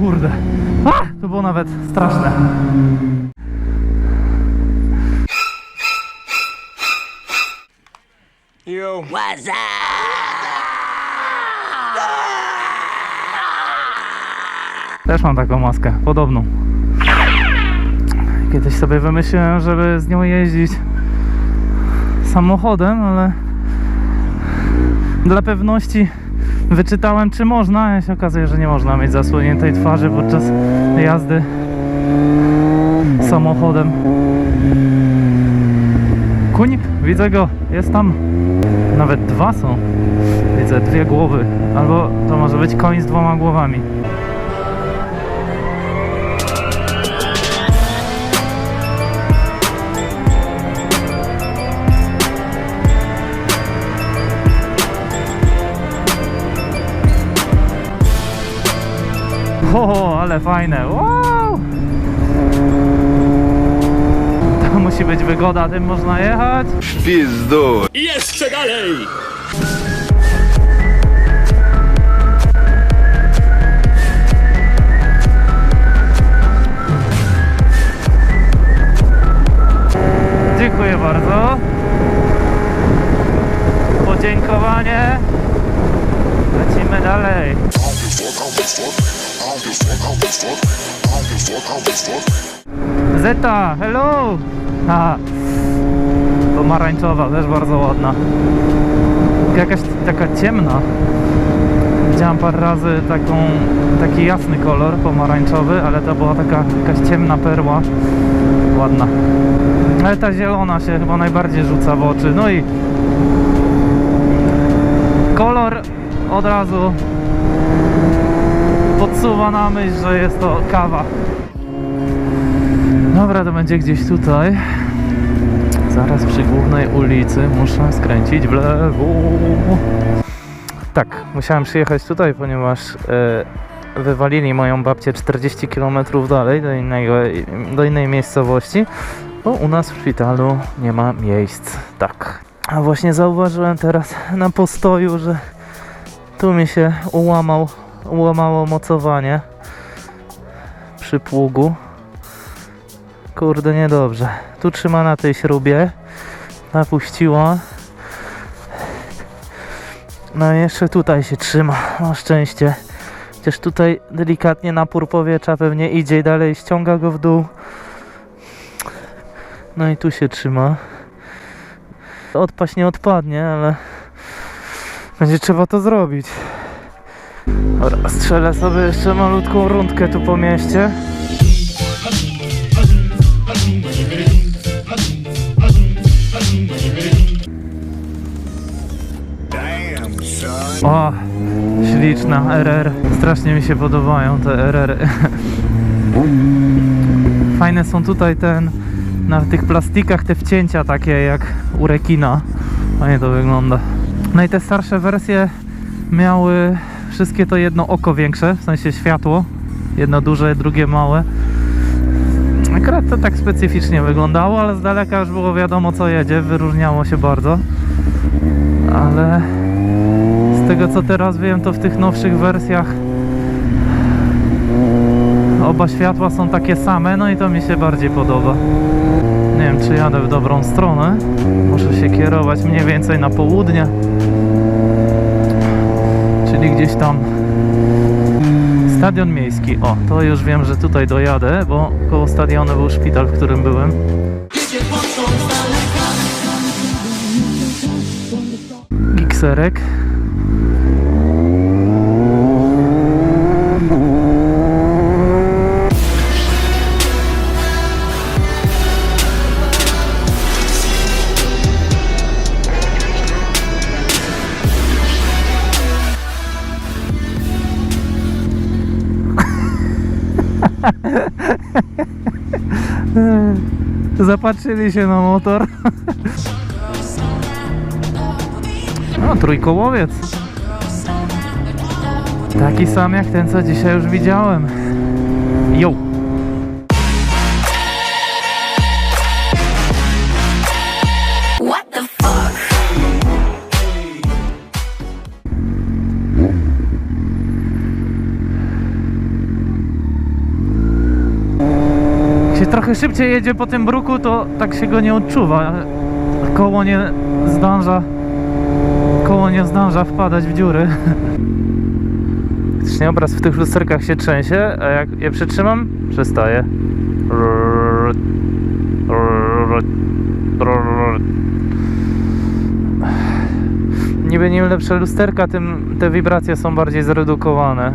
kurde. A, to było nawet straszne. Yo. Też mam taką maskę, podobną. Kiedyś sobie wymyśliłem, żeby z nią jeździć samochodem, ale dla pewności wyczytałem, czy można, a się okazuje, że nie można mieć zasłoniętej twarzy podczas jazdy samochodem. Kuń, widzę go, jest tam. Nawet dwa są. Widzę dwie głowy. Albo to może być koń z dwoma głowami. O, ale fajne. Wow! To musi być wygoda, tym można jechać. Pizdu. I jeszcze dalej! Dziękuję bardzo. Podziękowanie. Lecimy dalej. Zeta, hello! Ha. Pomarańczowa, też bardzo ładna. Jakaś taka ciemna. Widziałam parę razy taką, taki jasny kolor pomarańczowy, ale to była taka jakaś ciemna perła. Ładna. Ale ta zielona się chyba najbardziej rzuca w oczy. No i kolor od razu podsuwa na myśl, że jest to kawa. Dobra, to będzie gdzieś tutaj. Zaraz przy głównej ulicy muszę skręcić w lewo. Tak, musiałem przyjechać tutaj, ponieważ e, wywalili moją babcię 40 km dalej do, innego, do innej miejscowości, bo u nas w szpitalu nie ma miejsc. Tak. A właśnie zauważyłem teraz na postoju, że tu mi się ułamał, ułamało mocowanie przy pługu. Kurde, niedobrze. Tu trzyma na tej śrubie. Napuściła. No i jeszcze tutaj się trzyma. Na szczęście. Chociaż tutaj delikatnie napór powietrza pewnie idzie i dalej ściąga go w dół. No i tu się trzyma. Odpaść nie odpadnie, ale będzie trzeba to zrobić. Strzelę sobie jeszcze malutką rundkę tu po mieście. O, śliczna RR. Strasznie mi się podobają te RR. Fajne są tutaj ten na tych plastikach te wcięcia takie jak u rekina. Fajnie to wygląda. No i te starsze wersje miały wszystkie to jedno oko większe, w sensie światło. Jedno duże, drugie małe. Akurat to tak specyficznie wyglądało, ale z daleka już było wiadomo co jedzie, wyróżniało się bardzo. Ale z tego co teraz wiem, to w tych nowszych wersjach oba światła są takie same, no i to mi się bardziej podoba. Nie wiem, czy jadę w dobrą stronę. Muszę się kierować mniej więcej na południe. Czyli gdzieś tam Stadion miejski. O, to już wiem, że tutaj dojadę, bo koło stadionu był szpital, w którym byłem. Gikserek. Zapatrzyli się na motor. No, trójkołowiec. Taki sam jak ten, co dzisiaj już widziałem. Jo. Trochę szybciej jedzie po tym bruku, to tak się go nie odczuwa. Koło nie zdąża, koło nie zdąża wpadać w dziury. Faktycznie obraz w tych lusterkach się trzęsie, a jak je przytrzymam, przestaje. Niby im lepsze lusterka, tym te wibracje są bardziej zredukowane.